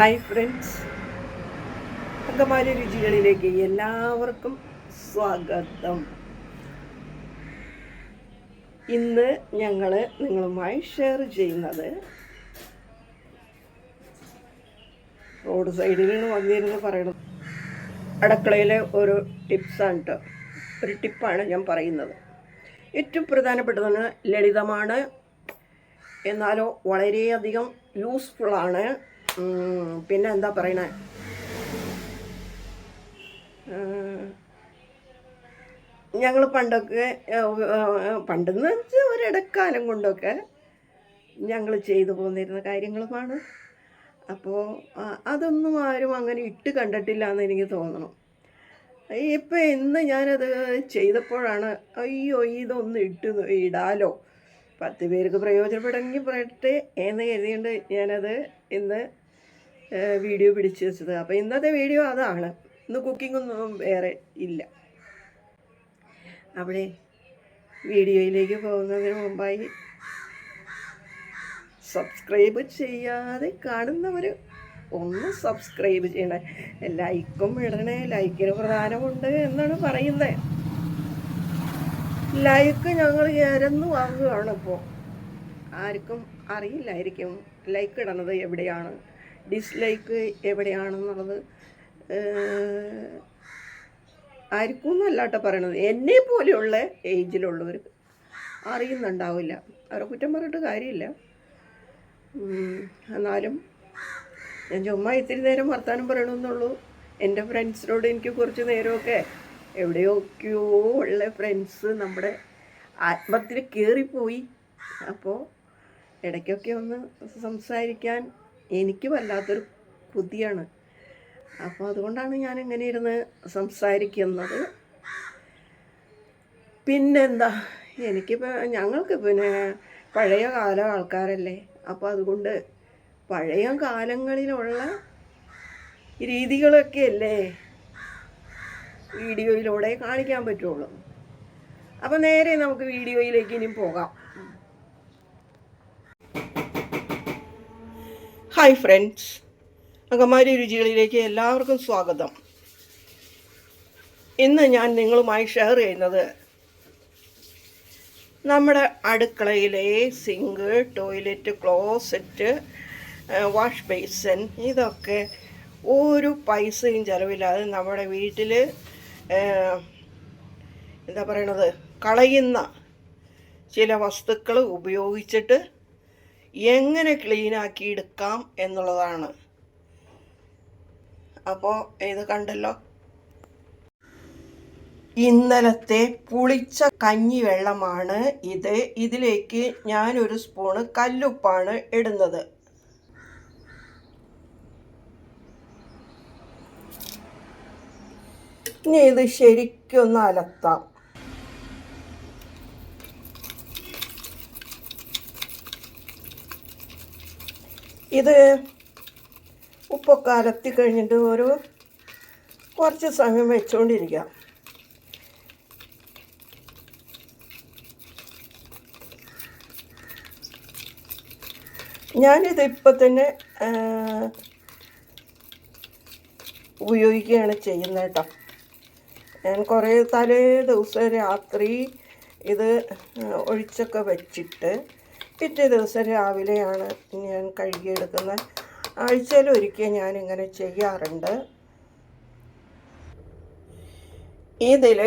Hi friends Angamaly രുചികളിലേക്ക് എല്ലാവർക്കും സ്വാഗതം. ഇന്ന് ഞങ്ങൾ നിങ്ങളുമായി ഷെയർ ചെയ്യുന്നത് റോഡ് സൈഡിൽ നിന്ന് വന്നിരുന്ന് പറയണം അടുക്കളയിലെ ഒരു ടിപ്സാണ് കേട്ടോ ഒരു ടിപ്പാണ് ഞാൻ പറയുന്നത്. ഏറ്റവും പ്രധാനപ്പെട്ടതാണ് ലളിതമാണ്. എന്നാലോ വളരെയധികം യൂസ്ഫുള്ളാണ് പിന്നെ എന്താ പറയണേ? ഞങ്ങൾ പണ്ടൊക്കെ പണ്ടെന്ന് വെച്ചാൽ ഒരിടക്കാലം കൊണ്ടൊക്കെ ഞങ്ങൾ ചെയ്തു പോന്നിരുന്ന കാര്യങ്ങളുമാണ്. അപ്പോൾ അതൊന്നും ആരും അങ്ങനെ ഇട്ട് കണ്ടിട്ടില്ല എന്ന് എനിക്ക് തോന്നണം. ഇപ്പം ഇന്ന് ഞാനത് ചെയ്തപ്പോഴാണ് അയ്യോ ഇതൊന്ന് ഇട്ട് ഇടാലോ. പത്ത് പേർക്ക് പ്രയോജനപ്പെടുമെങ്കിൽ പറയട്ടെ എന്ന് കരുതിയുണ്ട് ഞാനത് ഇന്ന് വീഡിയോ പിടിച്ചു വെച്ചത്. അപ്പോൾ ഇന്നത്തെ വീഡിയോ അതാണ്. ഇന്ന് കുക്കിങ്ങൊന്നും വേറെ ഇല്ല. അവിടെ വീഡിയോയിലേക്ക് പോകുന്നതിന് മുമ്പായി സബ്സ്ക്രൈബ് ചെയ്യാതെ കാണുന്നവർ ഒന്ന് സബ്സ്ക്രൈബ് ചെയ്യണേ. ലൈക്കും ഇടണേ. ലൈക്കിന് പ്രധാനമുണ്ട് എന്നാണ് പറയുന്നത് ലൈക്ക് ഞങ്ങൾ ഇരന്നു വാങ്ങുകയാണ് ഇപ്പോൾ ആർക്കും അറിയില്ലായിരിക്കും. ലൈക്ക് ഇടണത് എവിടെയാണ്? ഡിസ്ലൈക്ക് എവിടെയാണെന്നുള്ളത് ആർക്കും എന്നല്ല കേട്ടോ പറയണത്. എന്നെ പോലെയുള്ള ഏജിലുള്ളവർ അറിയുന്നുണ്ടാവില്ല. അവരെ കുറ്റം പറഞ്ഞിട്ട് കാര്യമില്ല. എന്നാലും ഞാൻ ചുമ്മാ ഇത്തിരി നേരം വർത്താനം പറയണമെന്നുള്ളൂ എന്റെ ഫ്രണ്ട്സിനോട് എനിക്ക് കുറച്ച് നേരമൊക്കെ എവിടെയൊക്കെയോ ഉള്ള ഫ്രണ്ട്സ് നമ്മുടെ ആത്മത്തിൽ കയറിപ്പോയി അപ്പോൾ ഇടയ്ക്കൊക്കെ ഒന്ന് സംസാരിക്കാൻ എനിക്ക് വല്ലാത്തൊരു ബുദ്ധിയാണ് അപ്പോൾ അതുകൊണ്ടാണ് ഞാൻ ഇങ്ങനെ ഇരുന്ന് സംസാരിക്കുന്നത്. പിന്നെന്താ? എനിക്കിപ്പോൾ ഞങ്ങൾക്ക് പിന്നെ പഴയ കാല ആൾക്കാരല്ലേ? അപ്പോൾ അതുകൊണ്ട് പഴയ കാലങ്ങളിലുള്ള രീതികളൊക്കെ അല്ലേ വീഡിയോയിലൂടെ കാണിക്കാൻ പറ്റുള്ളൂ. അപ്പോൾ നേരെ നമുക്ക് വീഡിയോയിലേക്ക് ഇനിയും പോകാം. ഹായ് ഫ്രണ്ട്സ് അങ്കമാരി രുചികളിലേക്ക് എല്ലാവർക്കും സ്വാഗതം. ഇന്ന് ഞാൻ നിങ്ങളുമായി ഷെയർ ചെയ്യുന്നത് നമ്മുടെ അടുക്കളയിലെ sink toilet closet wash basin ഇതൊക്കെ ഒരു പൈസയും ചിലവില്ലാതെ നമ്മുടെ വീട്ടിൽ എന്താ പറയണത്? കളയുന്ന ചില വസ്തുക്കൾ ഉപയോഗിച്ചിട്ട് എങ്ങനെ ക്ലീനാക്കി എടുക്കാം എന്നുള്ളതാണ്. അപ്പോൾ ഇത് കണ്ടല്ലോ. ഇന്നലത്തെ പുളിച്ച കഞ്ഞി വെള്ളമാണ് ഇത്. ഇതിലേക്ക് ഞാനൊരു സ്പൂണ് കല്ലുപ്പാണ് ഇടുന്നത്. ഇനി ഇത് ശരിക്കൊന്ന് അലത്താം. ഇത് ഉപ്പൊക്കെ അലത്തി കഴിഞ്ഞിട്ട് ഒരു കുറച്ച് സമയം വെച്ചുകൊണ്ടിരിക്കാം ഞാനിത് ഇപ്പം തന്നെ ഉപയോഗിക്കുകയാണ് ചെയ്യുന്നത് കേട്ടോ. ഞാൻ കുറേ തലേ ദിവസം രാത്രി ഇത് ഒഴിച്ചൊക്കെ വെച്ചിട്ട് പിറ്റേ ദിവസം രാവിലെയാണ് ഞാൻ കഴുകിയെടുക്കുന്നത്. ആഴ്ചയിൽ ഒരിക്കൽ ഞാനിങ്ങനെ ചെയ്യാറുണ്ട്. ഇതിൽ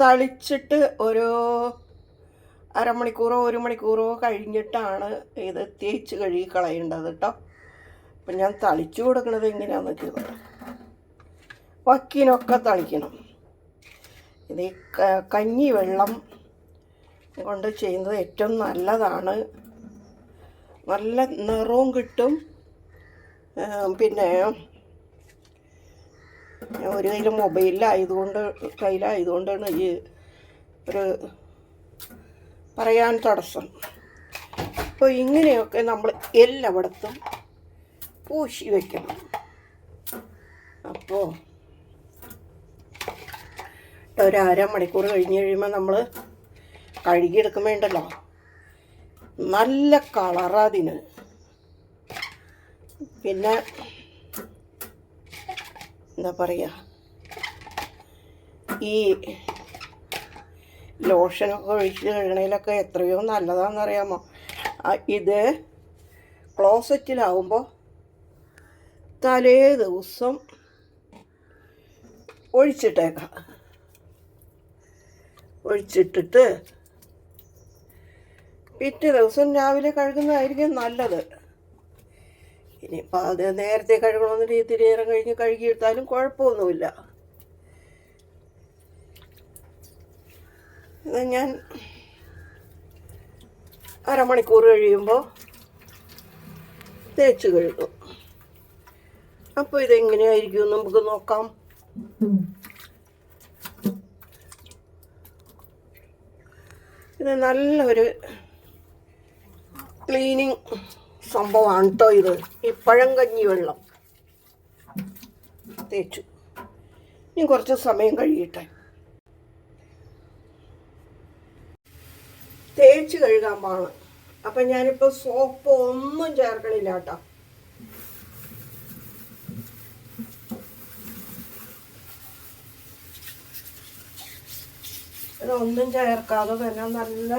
തളിച്ചിട്ട് ഒരു അരമണിക്കൂറോ ഒരു മണിക്കൂറോ കഴിഞ്ഞിട്ടാണ് ഇത് തേച്ച് കഴുകി കളയേണ്ടത് കേട്ടോ. അപ്പം ഞാൻ തളിച്ചു കൊടുക്കുന്നത് എങ്ങനെയാണെന്ന് വെച്ചാൽ വക്കിനൊക്കെ തളിക്കണം. ഇത് കഞ്ഞി വെള്ളം കൊണ്ട് ചെയ്യുന്നത് ഏറ്റവും നല്ലതാണ്. നല്ല നിറവും കിട്ടും. പിന്നെ ഒരു കയ്യിൽ മൊബൈലിലായതുകൊണ്ട് കയ്യിലായതുകൊണ്ടാണ് ഈ ഒരു പറയാൻ തടസ്സം. അപ്പോൾ ഇങ്ങനെയൊക്കെ നമ്മൾ എല്ലായിടത്തും പൂശി വയ്ക്കണം അപ്പോൾ ഒരു അരമണിക്കൂർ കഴിഞ്ഞ് കഴിയുമ്പോൾ നമ്മൾ കഴുകിയെടുക്കുമ്പോൾ ഉണ്ടല്ലോ നല്ല കളറാതിന് പിന്നെ എന്താ പറയുക ഈ ലോഷനൊക്കെ ഒഴിച്ച് കഴുകണേലൊക്കെ എത്രയോ നല്ലതാണെന്നറിയാമോ ഇത് ക്ലോസറ്റിലാവുമ്പോൾ തലേ ദിവസം ഒഴിച്ചിട്ടേക്കാം. ഒഴിച്ചിട്ടിട്ട് പിറ്റേ ദിവസം രാവിലെ കഴുകുന്നതായിരിക്കും നല്ലത്. ഇനിയിപ്പോൾ അത് നേരത്തെ കഴുകണമെന്ന് ഇത്തിരി നേരം കഴിഞ്ഞ് കഴുകിയെടുത്താലും കുഴപ്പമൊന്നുമില്ല. ഞാൻ അരമണിക്കൂർ കഴിയുമ്പോൾ തേച്ച് കഴുകും. അപ്പോൾ ഇതെങ്ങനെയായിരിക്കും നമുക്ക് നോക്കാം. ഇത് നല്ലൊരു ക്ലീനിങ് സംഭവമാണ് കേട്ടോ ഇത്. ഈ കഞ്ഞി വെള്ളം. തേച്ചു. ഇനി കുറച്ച് സമയം കഴിയട്ടെ. തേച്ച് കഴുകാൻ പാണ് അപ്പം ഞാനിപ്പോൾ സോപ്പ് ഒന്നും ചേർക്കണില്ല കേട്ടോ ഇതൊന്നും ചേർക്കാതെ തന്നെ നല്ല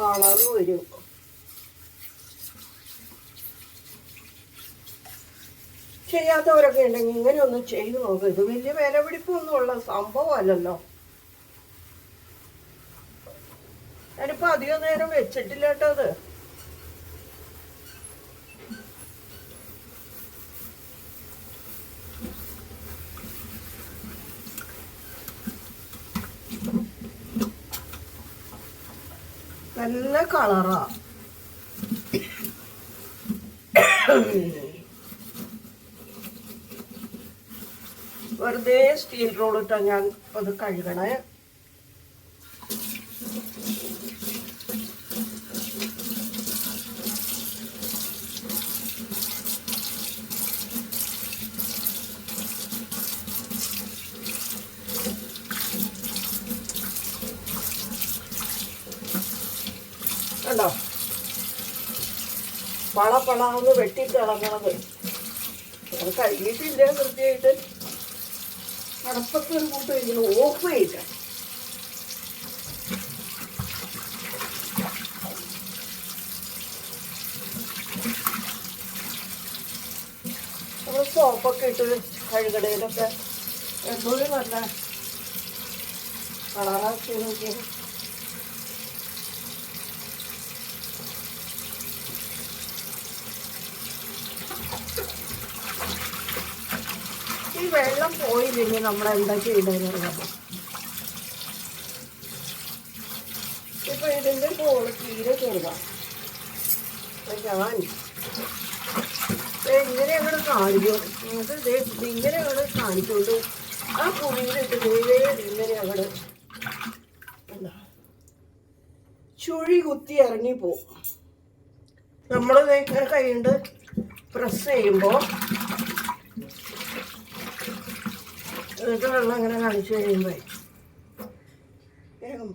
കളർ വരും. ചെയ്യാത്തവരൊക്കെ ഉണ്ടെങ്കിൽ ഇങ്ങനെ ഒന്ന് ചെയ്ത് നോക്ക്. ഇത് വലിയ വില പിടിപ്പൊന്നും ഉള്ള സംഭവമല്ലല്ലോ. ഞാനിപ്പോ അധികം നേരം വെച്ചിട്ടില്ല കേട്ടോ അത്. നല്ല കളറാ. വെറുതെ സ്റ്റീൽ റോൾ ഇട്ടാ ഞാൻ അത് കഴുകണേ കണ്ടോ പള പളാന്ന് വെട്ടിത്തിളങ്ങണത് അത് കഴുകിയിട്ടില്ല കൃത്യമായിട്ട്. അടപ്പത്തൊരു കൂട്ട് ഇങ്ങനെ ഓഫ് ചെയ്യില്ല നമ്മൾ സോപ്പൊക്കെ ഇട്ട് കഴുകടയിലൊക്കെ എപ്പോഴും നല്ല കളറാക്കി നോക്കിയത് ഈ വെള്ളം പോയില്ലെങ്കിൽ നമ്മൾ എന്താ ചെയ്തതെന്നറിയാമോ ഇപ്പൊ ഇതിന്റെ പോൾ തീരെ ചെറുതാണ് ഇങ്ങനെയാണ് ഇങ്ങനെ അങ്ങോട്ട് കാണിക്കും. അങ്ങോട്ട് കാണിക്കൊണ്ട് ആ കുഴിയിലിട്ട് ദേ ഇങ്ങനെ അവിടെ ചുഴി കുത്തി ഇറങ്ങി ഇറങ്ങിപ്പോവും നമ്മൾ ഇങ്ങനെ കൈകൊണ്ട് പ്രസ് ചെയ്യുമ്പോൾ എന്നിട്ട് വെള്ളം ഇങ്ങനെ കാണിച്ചു കഴിയുമ്പോൾ വേഗം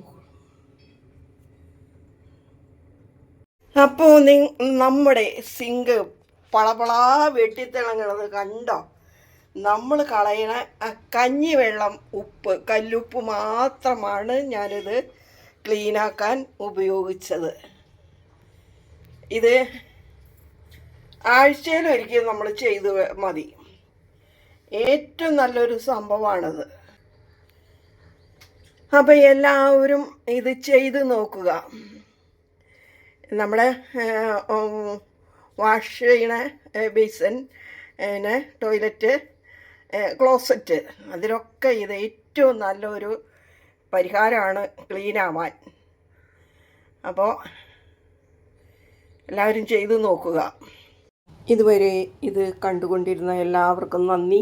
നി നമ്മുടെ സിങ്ക് പളപളാ വെട്ടിത്തിളങ്ങണത് കണ്ടോ? നമ്മൾ കളയണ കഞ്ഞി വെള്ളം ഉപ്പ് കല്ലുപ്പ് മാത്രമാണ് ഞാനിത് ക്ലീനാക്കാൻ ഉപയോഗിച്ചത്. ഇത് ആഴ്ചയിലൊരിക്കൽ നമ്മൾ ചെയ്ത് മതി. ഏറ്റവും നല്ലൊരു സംഭവമാണത്. അപ്പം എല്ലാവരും ഇത് ചെയ്ത് നോക്കുക. നമ്മുടെ വാഷ് ചെയ്യണ ബേസൻ പിന്നെ ടോയ്ലറ്റ് ക്ലോസറ്റ് അതിലൊക്കെ ഇത് ഏറ്റവും നല്ലൊരു പരിഹാരമാണ് ക്ലീൻ ആവാൻ. അപ്പോൾ എല്ലാവരും ചെയ്തു നോക്കുക. ഇതുവരെ ഇത് കണ്ടുകൊണ്ടിരുന്ന എല്ലാവർക്കും നന്ദി.